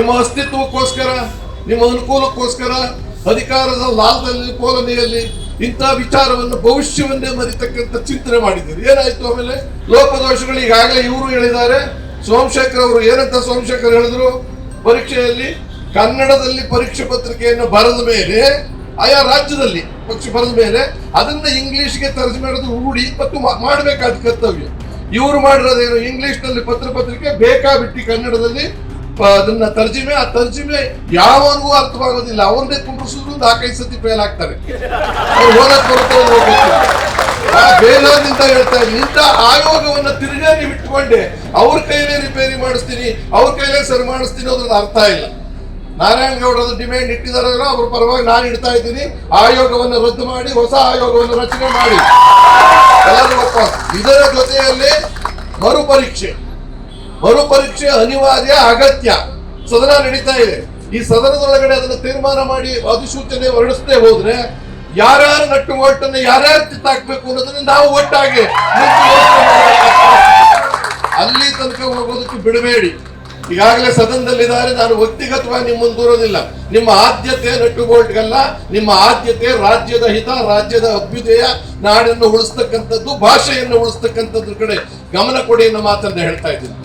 ನಿಮ್ಮ ಅಸ್ತಿತ್ವಕ್ಕೋಸ್ಕರ, ನಿಮ್ಮ ಅನುಕೂಲಕ್ಕೋಸ್ಕರ, ಅಧಿಕಾರದ ಲಾಭದಲ್ಲಿ ಕೋಲನೆಯಲ್ಲಿ ಇಂಥ ವಿಚಾರವನ್ನು ಭವಿಷ್ಯವನ್ನೇ ಮರಿತಕ್ಕಂಥ ಚಿಂತನೆ ಮಾಡಿದ್ದೀರಿ. ಏನಾಯ್ತು ಆಮೇಲೆ? ಲೋಪದೋಷಗಳು ಈಗಾಗಲೇ ಇವರು ಹೇಳಿದ್ದಾರೆ. ಸೋಮಶೇಖರ್ ಅವರು ಏನಂತ ಸೋಮಶೇಖರ್ ಹೇಳಿದ್ರು? ಪರೀಕ್ಷೆಯಲ್ಲಿ ಕನ್ನಡದಲ್ಲಿ ಪರೀಕ್ಷೆ ಪತ್ರಿಕೆಯನ್ನು ಬರೆದ ಮೇಲೆ, ಆಯಾ ರಾಜ್ಯದಲ್ಲಿ ಪಕ್ಷ ಬರೆದ ಮೇಲೆ, ಅದನ್ನ ಇಂಗ್ಲಿಷ್ಗೆ ತರ್ಜಮೆ ಮಾಡೋದು ರೂಢಿ, ಮತ್ತು ಮಾಡಬೇಕಾದ ಕರ್ತವ್ಯ. ಇವರು ಮಾಡಿರೋದೇನು? ಇಂಗ್ಲಿಷ್ನಲ್ಲಿ ಪತ್ರ ಪತ್ರಿಕೆ ಬೇಕಾಬಿಟ್ಟಿ ಕನ್ನಡದಲ್ಲಿ ಅದನ್ನ ತರ್ಜಿಮೆ, ಆ ತರ್ಜಿಮೆ ಯಾವನಿಗೂ ಅರ್ಥವಾಗೋದಿಲ್ಲ. ಅವ್ರನ್ನೇ ಕುಂಡ್ರಿಸಿದ್ರು ನಾಲ್ಕೈದು ಸತಿ ಫೇಲ್ ಆಗ್ತಾರೆ. ಅವ್ರು. ಆ ಬೇಲಾದಿಂದ ಹೇಳ್ತಾ ಇದ್ದೀನಿ, ಇಂಥ ಆಯೋಗವನ್ನ ತಿರುಗಾ ನೀವು ಇಟ್ಕೊಂಡೆ ಅವ್ರ ಕೈಲೇ ರಿಪೇರಿ ಮಾಡಿಸ್ತೀನಿ, ಅವ್ರ ಕೈಲೇ ಸರಿ ಮಾಡಿಸ್ತೀನಿ ಅನ್ನೋದ್ರ ಅರ್ಥ ಇಲ್ಲ. ನಾರಾಯಣ ಅದು ಡಿಮ್ಯಾಂಡ್ ಇಟ್ಟಿದಾರಲ್ಲ, ಅವ್ರ ಪರವಾಗಿ ನಾನು ಇಡ್ತಾ ಇದ್ದೀನಿ, ಆಯೋಗವನ್ನು ರದ್ದು ಮಾಡಿ, ಹೊಸ ಆಯೋಗವನ್ನು ರಚನೆ ಮಾಡಿ. ಎಲ್ಲರೂ ಇದರ ಜೊತೆಯಲ್ಲಿ ಮರುಪರೀಕ್ಷೆ. ಮರುಪರೀಕ್ಷೆ ಅನಿವಾರ್ಯ, ಅಗತ್ಯ. ಸದನ ನಡೀತಾ ಇದೆ. ಈ ಸದನದೊಳಗಡೆ ಅದನ್ನು ತೀರ್ಮಾನ ಮಾಡಿ ಅಧಿಸೂಚನೆ ಹೊರಡಿಸದೆ ಹೋದ್ರೆ ಯಾರ್ಯಾರು ನಟ್ಟು ಒಟ್ಟನ್ನು ಯಾರ್ಯಾರು ಕಿತ್ತಾಕ್ಬೇಕು ಅನ್ನೋದನ್ನ ನಾವು ಒಟ್ಟಾಗಿ ಅಲ್ಲಿ ತನಕ ಹೋಗೋದಕ್ಕೆ ಬಿಡಬೇಡಿ. ಈಗಾಗಲೇ ಸದನದಲ್ಲಿದ್ದಾರೆ. ನಾನು ವ್ಯಕ್ತಿಗತವಾಗಿ ನಿಮ್ಮ ದೂರೋದಿಲ್ಲ. ನಿಮ್ಮ ಆದ್ಯತೆ ನಟ್ಟು ಬೋಲ್ಟ್ಗಲ್ಲ ನಿಮ್ಮ ಆದ್ಯತೆ ರಾಜ್ಯದ ಹಿತ, ರಾಜ್ಯದ ಅಭ್ಯುದಯ, ನಾಡನ್ನು ಉಳಿಸ್ತಕ್ಕಂಥದ್ದು, ಭಾಷೆಯನ್ನು ಉಳಿಸ್ತಕ್ಕಂಥದ್ರ ಕಡೆ ಗಮನ ಕೊಡಿ ಅನ್ನೋ ಮಾತನ್ನ ಹೇಳ್ತಾ ಇದ್ದೀನಿ.